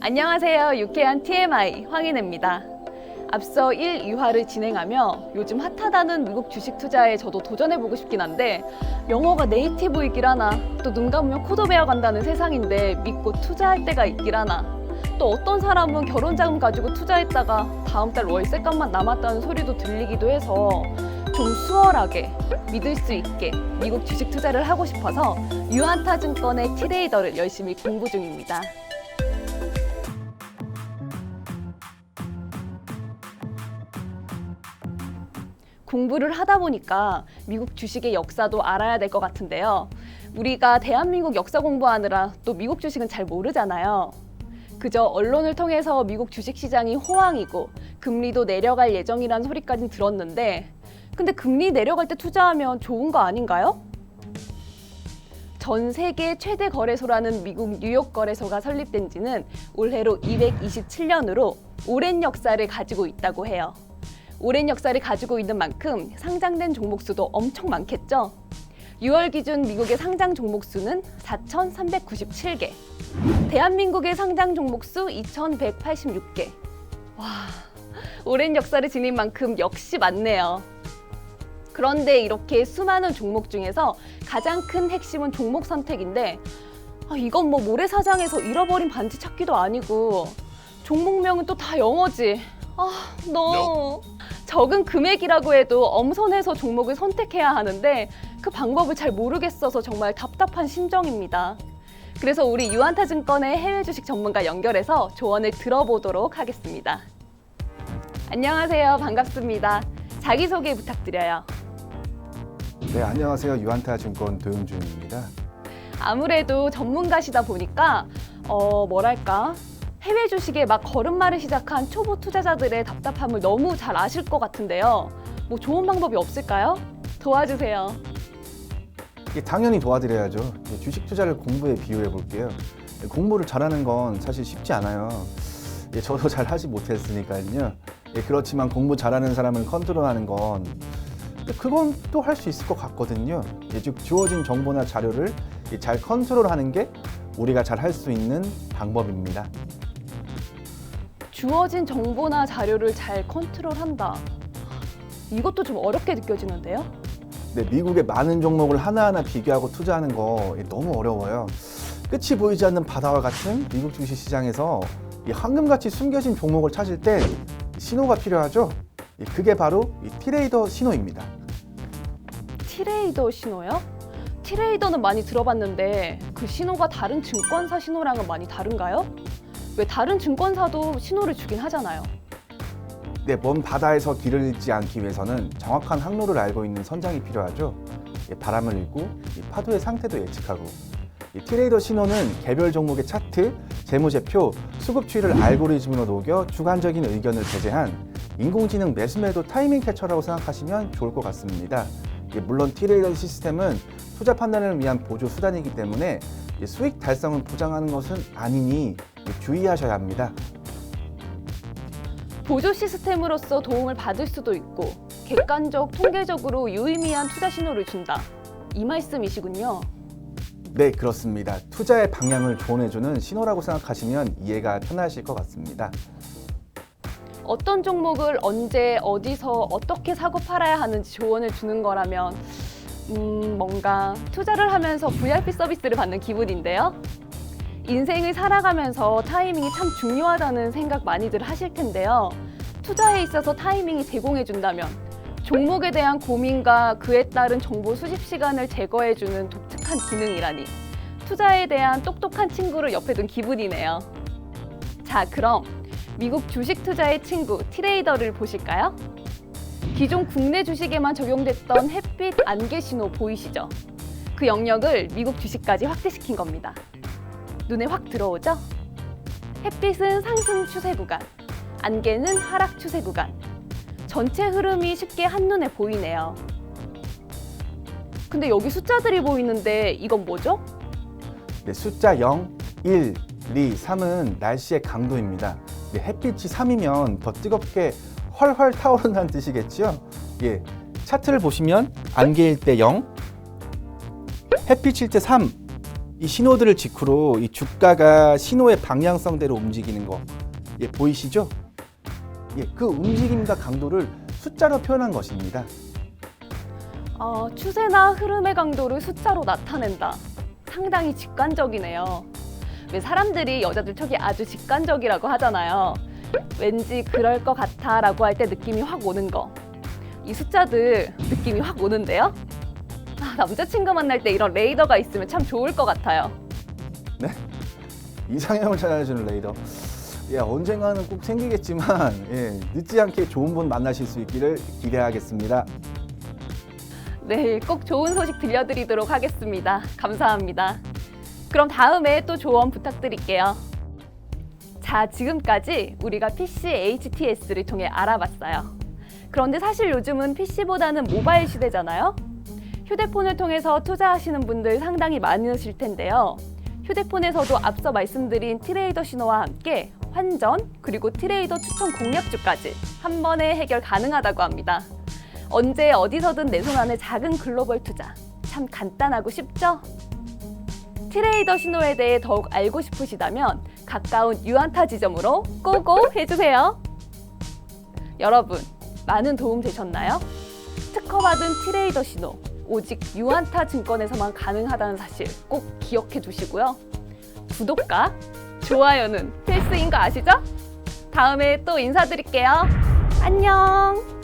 안녕하세요. 유쾌한 TMI 황인혜입니다. 앞서 1, 2화를 진행하며 요즘 핫하다는 미국 주식 투자에 저도 도전해보고 싶긴 한데 영어가 네이티브 이길 하나 또 눈 감으면 코도 배워간다는 세상인데 믿고 투자할 때가 있길 하나 또 어떤 사람은 결혼 자금 가지고 투자했다가 다음 달 월세값만 남았다는 소리도 들리기도 해서 좀 수월하게 믿을 수 있게 미국 주식 투자를 하고 싶어서 유한타 증권의 트레이더를 열심히 공부 중입니다. 공부를 하다 보니까 미국 주식의 역사도 알아야 될 것 같은데요. 우리가 대한민국 역사 공부하느라 또 미국 주식은 잘 모르잖아요. 그저 언론을 통해서 미국 주식 시장이 호황이고 금리도 내려갈 예정이란 소리까지 들었는데 근데 금리 내려갈 때 투자하면 좋은 거 아닌가요? 전 세계 최대 거래소라는 미국 뉴욕 거래소가 설립된 지는 올해로 227년으로 오랜 역사를 가지고 있다고 해요. 오랜 역사를 가지고 있는 만큼 상장된 종목 수도 엄청 많겠죠? 6월 기준 미국의 상장 종목 수는 4,397개. 대한민국의 상장 종목 수 2,186개. 와, 오랜 역사를 지닌 만큼 역시 많네요. 그런데 이렇게 수많은 종목 중에서 가장 큰 핵심은 종목 선택인데 아, 이건 뭐 모래사장에서 잃어버린 반지 찾기도 아니고 종목명은 또 다 영어지. 아, 너 적은 금액이라고 해도 엄선해서 종목을 선택해야 하는데 그 방법을 잘 모르겠어서 정말 답답한 심정입니다. 그래서 우리 유한타 증권의 해외 주식 전문가 연결해서 조언을 들어보도록 하겠습니다. 안녕하세요. 반갑습니다. 자기소개 부탁드려요. 네, 안녕하세요. 유한타 증권 도영준입니다. 아무래도 전문가시다 보니까 어 뭐랄까 해외 주식에 막 걸음마를 시작한 초보 투자자들의 답답함을 너무 잘 아실 것 같은데요. 뭐 좋은 방법이 없을까요? 도와주세요. 당연히 도와드려야죠. 이 주식 투자를 공부에 비유해 볼게요. 공부를 잘하는 건 사실 쉽지 않아요. 예, 저도 잘 하지 못했으니까요. 예, 그렇지만 공부 잘하는 사람을 컨트롤하는 건 그건 또 할 수 있을 것 같거든요. 예, 즉 주어진 정보나 자료를 예, 잘 컨트롤하는 게 우리가 잘 할 수 있는 방법입니다. 주어진 정보나 자료를 잘 컨트롤한다. 이것도 좀 어렵게 느껴지는데요. 네, 미국의 많은 종목을 하나하나 비교하고 투자하는 거 예, 너무 어려워요. 끝이 보이지 않는 바다와 같은 미국 주식 시장에서 이 황금같이 숨겨진 종목을 찾을 때 신호가 필요하죠. 예, 그게 바로 이 트레이더 신호입니다. 트레이더 신호요? 트레이더는 많이 들어봤는데 그 신호가 다른 증권사 신호랑은 많이 다른가요? 왜 다른 증권사도 신호를 주긴 하잖아요. 네, 먼 바다에서 길을 잃지 않기 위해서는 정확한 항로를 알고 있는 선장이 필요하죠. 예, 바람을 읽고 이 파도의 상태도 예측하고 이 트레이더 신호는 개별 종목의 차트, 재무제표, 수급 추이를 알고리즘으로 녹여 주관적인 의견을 배제한 인공지능 매수매도 타이밍 캐처라고 생각하시면 좋을 것 같습니다. 예, 물론 트레이더 시스템은 투자 판단을 위한 보조 수단이기 때문에 이 수익 달성을 보장하는 것은 아니니 예, 주의하셔야 합니다. 보조 시스템으로서 도움을 받을 수도 있고 객관적, 통계적으로 유의미한 투자 신호를 준다. 이 말씀이시군요. 네, 그렇습니다. 투자의 방향을 조언해주는 신호라고 생각하시면 이해가 편하실 것 같습니다. 어떤 종목을 언제, 어디서, 어떻게 사고 팔아야 하는지 조언을 주는 거라면 음, 뭔가 투자를 하면서 VIP 서비스를 받는 기분인데요. 인생을 살아가면서 타이밍이 참 중요하다는 생각 많이들 하실 텐데요. 투자에 있어서 타이밍이 제공해준다면 종목에 대한 고민과 그에 따른 정보 수집 시간을 제거해주는 독특한 기능이라니 투자에 대한 똑똑한 친구를 옆에 둔 기분이네요. 자, 그럼 미국 주식 투자의 친구 트레이더를 보실까요? 기존 국내 주식에만 적용됐던 햇빛 안개 신호 보이시죠? 그 영역을 미국 주식까지 확대시킨 겁니다. 눈에 확 들어오죠? 햇빛은 상승 추세 구간, 안개는 하락 추세 구간. 전체 흐름이 쉽게 한눈에 보이네요. 근데 여기 숫자들이 보이는데 이건 뭐죠? 네, 숫자 0, 1, 2, 3은 날씨의 강도입니다. 네, 햇빛이 3이면 더 뜨겁게 헐헐 타오른다는 뜻이겠죠? 예, 차트를 보시면 안개일 때 0, 햇빛일 때 3, 이 신호들을 직후로 이 주가가 신호의 방향성대로 움직이는 거 예, 보이시죠? 예, 그 움직임과 강도를 숫자로 표현한 것입니다. 어, 추세나 흐름의 강도를 숫자로 나타낸다. 상당히 직관적이네요. 왜 사람들이 여자들 척이 아주 직관적이라고 하잖아요. 왠지 그럴 것 같아라고 할 때 느낌이 확 오는 거. 이 숫자들 느낌이 확 오는데요? 아, 남자친구 만날 때 이런 레이더가 있으면 참 좋을 것 같아요. 이상형을 찾아주는 레이더. 예, 언젠가는 꼭 생기겠지만 예, 늦지 않게 좋은 분 만나실 수 있기를 기대하겠습니다. 내일 꼭 좋은 소식 들려드리도록 하겠습니다. 감사합니다. 그럼 다음에 또 조언 부탁드릴게요. 자, 지금까지 우리가 PC HTS를 통해 알아봤어요. 그런데 사실 요즘은 PC보다는 모바일 시대잖아요. 휴대폰을 통해서 투자하시는 분들 상당히 많으실 텐데요. 휴대폰에서도 앞서 말씀드린 트레이더 신호와 함께 환전 그리고 트레이더 추천 공략주까지 한 번에 해결 가능하다고 합니다. 언제 어디서든 내 손 안에 작은 글로벌 투자 참 간단하고 쉽죠? 트레이더 신호에 대해 더욱 알고 싶으시다면 가까운 유안타 지점으로 고고 해주세요. 여러분 많은 도움 되셨나요? 특허받은 트레이더 신호 오직 유안타 증권에서만 가능하다는 사실 꼭 기억해 두시고요. 구독과 좋아요는 필수인 거 아시죠? 다음에 또 인사드릴게요. 안녕.